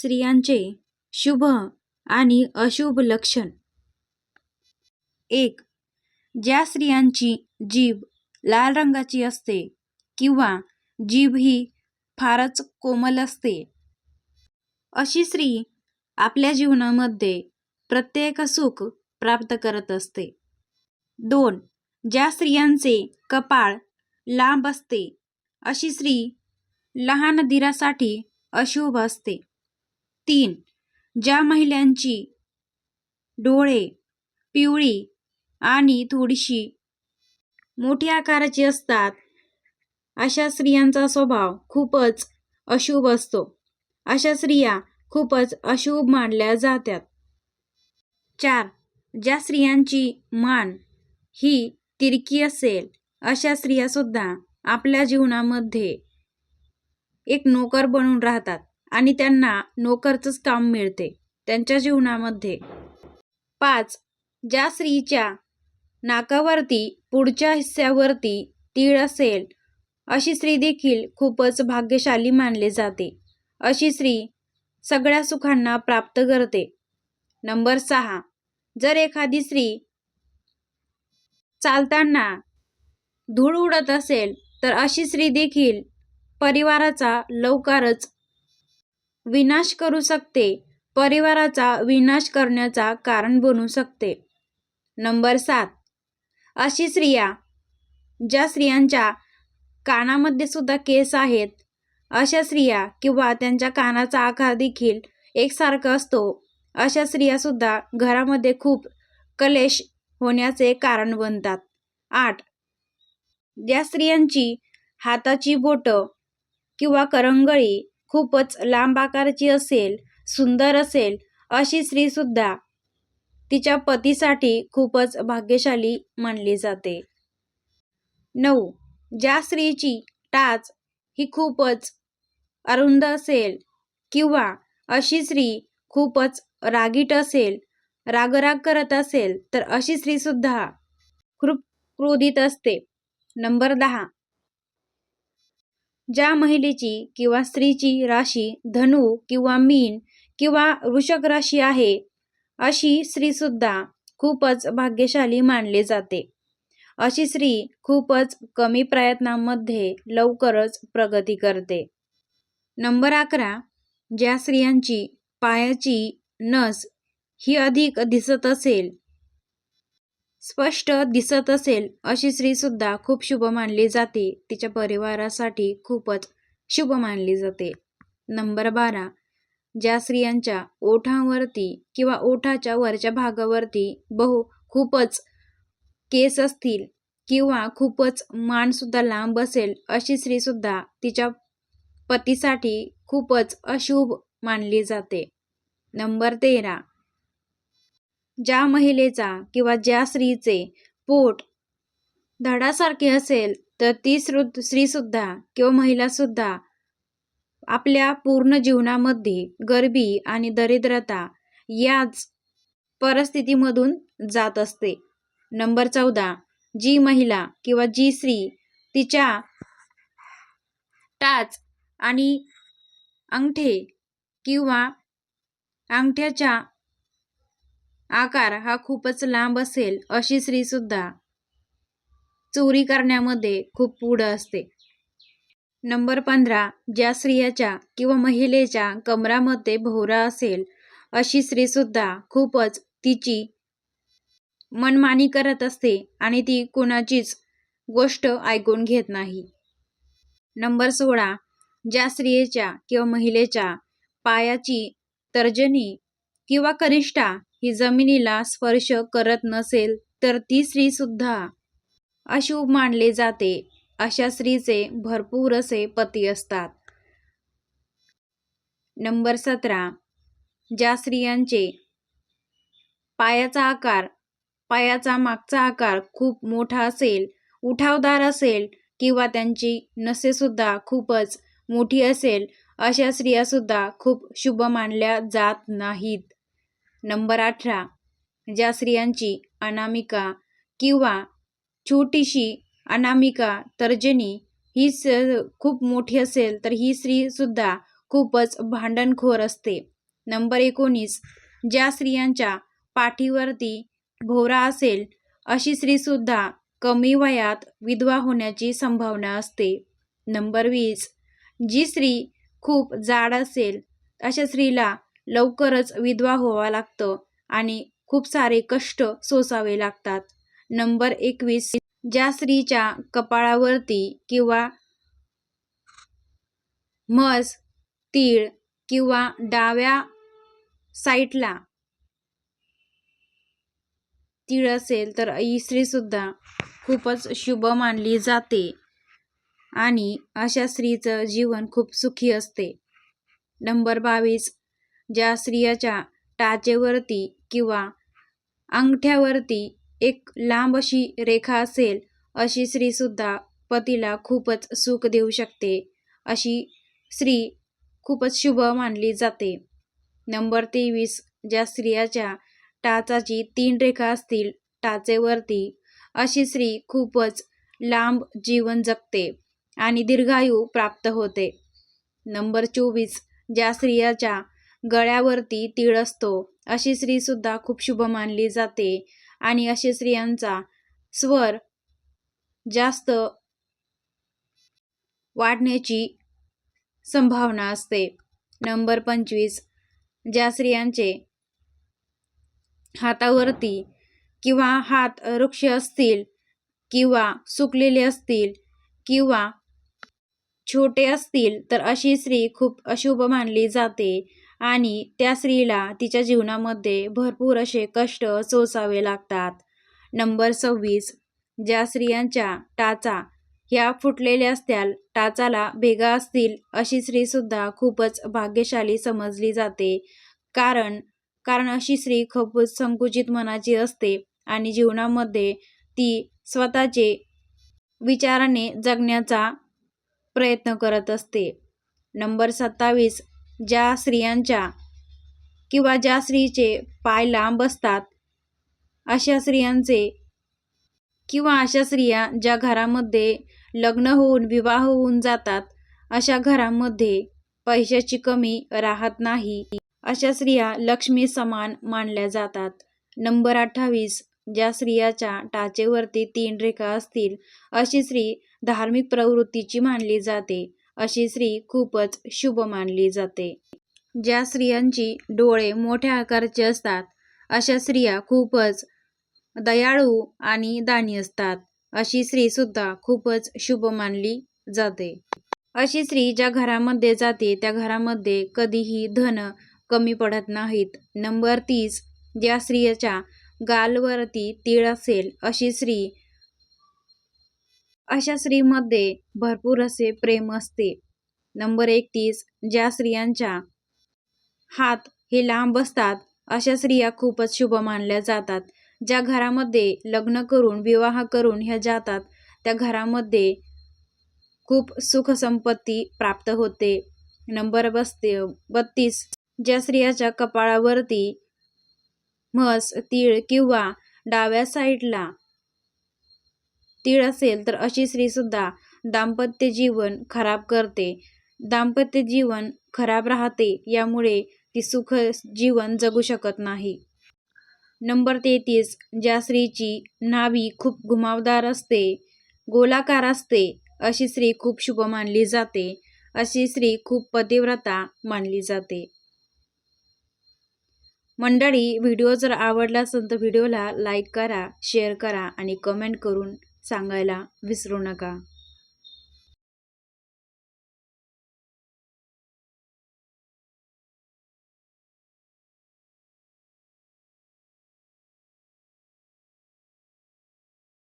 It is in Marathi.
स्त्रियांचे शुभ आणि अशुभ लक्षण. एक ज्या स्त्रियांची जीभ लाल रंगाची असते किंवा जीभ ही फारच कोमल असते अशी स्त्री आपल्या जीवनामध्ये प्रत्येक सुख प्राप्त करत असते. दोन ज्या स्त्रियांचे कपाळ लांब असते अशी स्त्री लहान दिरासाठी अशुभ असते. तीन. ज्या महिलांची डोळे पिवळी आणि थोडीशी मोठी आकाराची असतात अशा स्त्रियांचा स्वभाव खूपच अशुभ असतो. अशा स्त्रिया खूपच अशुभ मानल्या जातात. चार. ज्या स्त्रियांची मान ही तिरकी असेल अशा स्त्रियासुद्धा आपल्या जीवनामध्ये एक नोकर बनून राहतात. आणि त्यांना नोकरचंच काम मिळते त्यांच्या जीवनामध्ये. पाच ज्या स्त्रीच्या नाकावरती पुढच्या हिस्स्यावरती तीळ असेल अशी स्त्री देखील खूपच भाग्यशाली मानले जाते. अशी स्त्री सगळ्या सुखांना प्राप्त करते. नंबर सहा जर एखादी स्त्री चालताना धूळ उडत असेल तर अशी स्त्री देखील परिवाराचा लवकरच विनाश करू शकते. परिवाराचा विनाश करण्याचा कारण बनू शकते. नंबर सात. अशी स्त्रिया ज्या स्त्रियांच्या कानामध्ये सुद्धा केस आहेत अशा स्त्रिया किंवा त्यांच्या कानाचा आकार देखील एकसारखा असतो. अशा स्त्रिया सुद्धा घरामध्ये खूप कलेश होण्याचे कारण बनतात. आठ. ज्या स्त्रियांची हाताची बोटं किंवा करंगळी खूपच लांब आकाराची असेल सुंदर असेल अशी स्त्री सुद्धा तिच्या पतीसाठी खूपच भाग्यशाली मानली जाते. नऊ. ज्या स्त्रीची टाच ही खूपच अरुंद असेल किंवा अशी स्त्री खूपच रागीट असेल रागराग करत असेल तर अशी स्त्री सुद्धा क्रोधित असते. नंबर दहा. ज्या महिलेची किंवा स्त्रीची राशी धनु किंवा मीन किंवा वृषक राशी आहे अशी स्त्रीसुद्धा खूपच भाग्यशाली मानले जाते. अशी स्त्री खूपच कमी प्रयत्नांमध्ये लवकरच प्रगती करते. नंबर अकरा ज्या स्त्रियांची पायाची नस ही अधिक दिसत असेल स्पष्ट दिसत असेल अशी स्त्रीसुद्धा खूप शुभ मानली जाते. तिच्या परिवारासाठी खूपच शुभ मानली जाते. नंबर बारा. ज्या स्त्रियांच्या ओठांवरती किंवा ओठाच्या वरच्या भागावरती बहु खूपच केस असतील किंवा खूपच मानसुद्धा लांब असेल अशी स्त्रीसुद्धा तिच्या पतीसाठी खूपच अशुभ मानली जाते. नंबर तेरा. ज्या महिलेचा किंवा ज्या स्त्रीचे पोट धडासारखे असेल तर ती श्रुद्ध स्त्रीसुद्धा किंवा महिलासुद्धा आपल्या पूर्ण जीवनामध्ये गरिबी आणि दरिद्रता याच परिस्थितीमधून जात असते. नंबर चौदा. जी महिला किंवा जी स्त्री तिच्या टाच आणि अंगठे किंवा अंगठ्याच्या आकार हा खूपच लांब असेल अशी स्त्री सुद्धा चोरी करण्यामध्ये खूप पुढं असते. नंबर पंधरा ज्या स्त्रियाच्या किंवा महिलेच्या कमरामध्ये भोवरा असेल अशी स्त्रीसुद्धा खूपच तिची मनमानी करत असते आणि ती कुणाचीच गोष्ट ऐकून घेत नाही. नंबर सोळा ज्या स्त्रियेच्या किंवा महिलेच्या पायाची तर्जनी किंवा कनिष्ठा ही जमिनीला स्पर्श करत नसेल तर ती स्त्री सुद्धा अशुभ मानले जाते. अशा स्त्रीचे भरपूर असे पती असतात. नंबर सतरा. ज्या स्त्रियांचे पायाचा आकार पायाचा मागचा आकार खूप मोठा असेल उठावदार असेल किंवा त्यांची नसेसुद्धा खूपच मोठी असेल अशा स्त्रियासुद्धा खूप शुभ मानल्या जात नाहीत. नंबर अठरा. ज्या स्त्रियांची अनामिका किंवा छोटीशी अनामिका तर्जनी ही स खूप मोठी असेल तर ही स्त्रीसुद्धा खूपच भांडणखोर असते. नंबर एकोणीस. ज्या स्त्रियांच्या पाठीवरती भोवरा असेल अशी स्त्रीसुद्धा कमी वयात विधवा होण्याची संभावना असते. नंबर वीस. जी स्त्री खूप जाड असेल अशा स्त्रीला लवकरच विधवा व्हावं लागतं आणि खूप सारे कष्ट सोसावे लागतात. नंबर एकवीस. ज्या स्त्रीच्या कपाळावरती किंवा म्हस तीळ किंवा डाव्या साईटला तीळ असेल तर ही स्त्रीसुद्धा खूपच शुभ मानली जाते आणि अशा स्त्रीचं जीवन खूप सुखी असते. नंबर बावीस. ज्या स्त्रियाच्या टाचेवरती किंवा अंगठ्यावरती एक लांब अशी रेखा असेल अशी स्त्रीसुद्धा पतीला खूपच सुख देऊ शकते. अशी स्त्री खूपच शुभ मानली जाते. नंबर तेवीस. ज्या स्त्रियाच्या टाचाची तीन रेखा असतील टाचेवरती अशी स्त्री खूपच लांब जीवन जगते आणि दीर्घायू प्राप्त होते. नंबर चोवीस. ज्या स्त्रियाच्या गळ्यावरती तीळ असतो. अशी स्त्रीसुद्धा खूप शुभ मानली जाते आणि अशा स्त्रियांचा स्वर जास्त वाढण्याची संभावना असते. नंबर पंचवीस. ज्या स्त्रियांचे हातावरती किंवा हात वृक्ष असतील किंवा सुकलेले असतील किंवा छोटे असतील तर अशी स्त्री खूप अशुभ मानली जाते. आणि त्या स्त्रीला तिच्या जीवनामध्ये भरपूर असे कष्ट सोसावे लागतात. नंबर सव्वीस. ज्या स्त्रियांच्या टाचा ह्या फुटलेल्या असत्याल टाचाला भेगा असतील अशी स्त्रीसुद्धा खूपच भाग्यशाली समजली जाते. कारण कारण अशी स्त्री खूप संकुचित मनाची असते आणि जीवनामध्ये ती स्वतःचे विचाराने जगण्याचा प्रयत्न करत असते. नंबर सत्तावीस. ज्या स्त्रियांच्या किंवा ज्या स्त्रीचे पाय लांब असतात अशा स्त्रियांचे किंवा अशा स्त्रिया ज्या घरामध्ये लग्न होऊन विवाह होऊन जातात अशा घरामध्ये पैशाची कमी राहत नाही. अशा स्त्रिया लक्ष्मी समान मानल्या जातात. नंबर अठ्ठावीस ज्या स्त्रियाच्या टाचेवरती तीन रेखा असतील अशी स्त्री धार्मिक प्रवृत्तीची मानली जाते. अशी स्त्री खूपच शुभ मानली जाते. ज्या स्त्रियांची डोळे मोठ्या आकाराचे असतात अशा स्त्रिया खूपच दयाळू आणि दानी असतात. अशी स्त्री सुद्धा खूपच शुभ मानली जाते. अशी स्त्री ज्या घरामध्ये जाते त्या घरामध्ये कधीही धन कमी पडत नाहीत. नंबर तीस ज्या स्त्रियाच्या गालवरती तीळ असेल अशी स्त्री अशा स्त्रीमध्ये भरपूर असे प्रेम असते. नंबर एकतीस ज्या स्त्रियांच्या हात हे लांब असतात अशा स्त्रिया खूपच शुभ मानल्या जातात. ज्या घरामध्ये लग्न करून विवाह करून ह्या जातात त्या घरामध्ये खूप सुखसंपत्ती प्राप्त होते. नंबर बसते बत्तीस ज्या स्त्रियाच्या कपाळावरती म्हस तीळ किंवा डाव्या साईडला तीळ असेल तर अशी स्त्रीसुद्धा दाम्पत्य जीवन खराब करते. दाम्पत्य जीवन खराब राहते यामुळे ती सुख जीवन जगू शकत नाही. नंबर तेहतीस. ज्या स्त्रीची नाभी खूप घुमावदार असते गोलाकार असते अशी स्त्री खूप शुभ मानली जाते. अशी स्त्री खूप पतिव्रता मानली जाते. मंडळी व्हिडिओ जर आवडला असेल तर व्हिडिओला लाईक करा शेअर करा आणि कमेंट करून सांगायला विसरू नका.